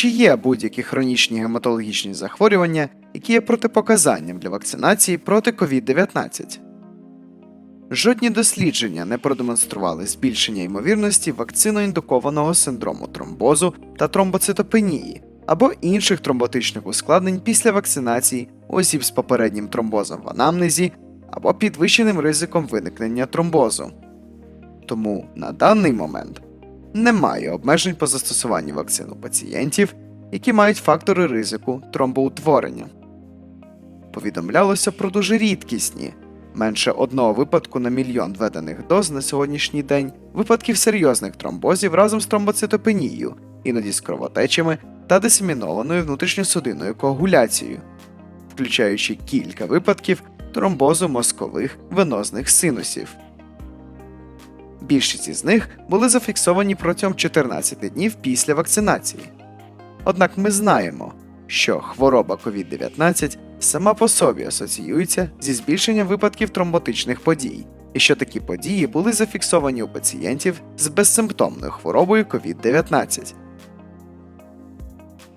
Чи є будь-які хронічні гематологічні захворювання, які є протипоказанням для вакцинації проти COVID-19? Жодні дослідження не продемонстрували збільшення ймовірності вакциноіндукованого синдрому тромбозу та тромбоцитопенії або інших тромботичних ускладнень після вакцинації осіб з попереднім тромбозом в анамнезі або підвищеним ризиком виникнення тромбозу. Тому на даний момент немає обмежень по застосуванню вакцин у пацієнтів, які мають фактори ризику тромбоутворення. Повідомлялося про дуже рідкісні, менше одного випадку на мільйон введених доз на сьогоднішній день, випадків серйозних тромбозів разом з тромбоцитопенією, іноді з кровотечами та дисемінованою внутрішньосудинною коагуляцією, включаючи кілька випадків тромбозу мозкових венозних синусів. Більшість із них були зафіксовані протягом 14 днів після вакцинації. Однак ми знаємо, що хвороба COVID-19 сама по собі асоціюється зі збільшенням випадків тромботичних подій, і що такі події були зафіксовані у пацієнтів з безсимптомною хворобою COVID-19.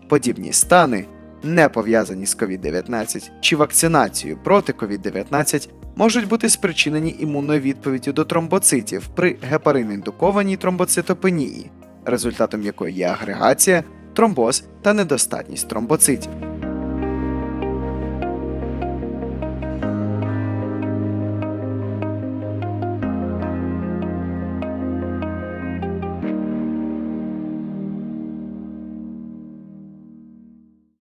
Подібні стани, не пов'язані з COVID-19 чи вакцинацією проти COVID-19, можуть бути спричинені імунною відповіддю до тромбоцитів при гепарин-індукованій тромбоцитопенії, результатом якої є агрегація, тромбоз та недостатність тромбоцитів.